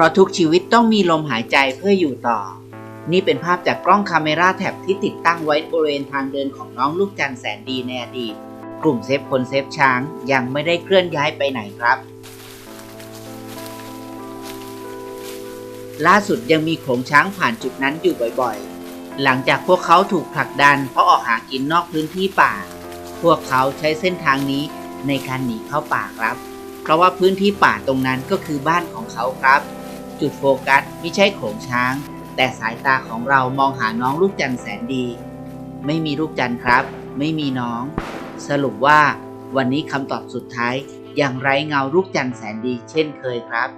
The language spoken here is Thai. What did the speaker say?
ราะทุกชีวิตต้องมีลมหายใจเพื่ออยู่ต่อ นี่เป็นภาพจากกล้องคาเมราแท็บที่ติดตั้งไว้บริเวณทางเดินของน้องลูกจันแสนดีในอดีต กลุ่มเซฟคนเซฟช้างยังไม่ได้เคลื่อนย้ายไปไหนครับ ล่าสุดยังมีโขงช้างผ่านจุดนั้นอยู่บ่อยๆ หลังจากพวกเขาถูกผลักดันเพราะออกหากินนอกพื้นที่ป่า พวกเขาใช้เส้นทางนี้ในการหนีเข้าป่าครับ เพราะว่าพื้นที่ป่าตรงนั้นก็คือบ้านของเขาครับ จุดโฟกัสไม่ใช่โขงช้าง แต่สายตาของเรามองหาน้องลูกจันแสนดี ไม่มีลูกจันครับ ไม่มีน้อง สรุปว่าวันนี้คำตอบสุดท้ายอย่างไร้เงาลูกจันแสนดีเช่นเคยครับ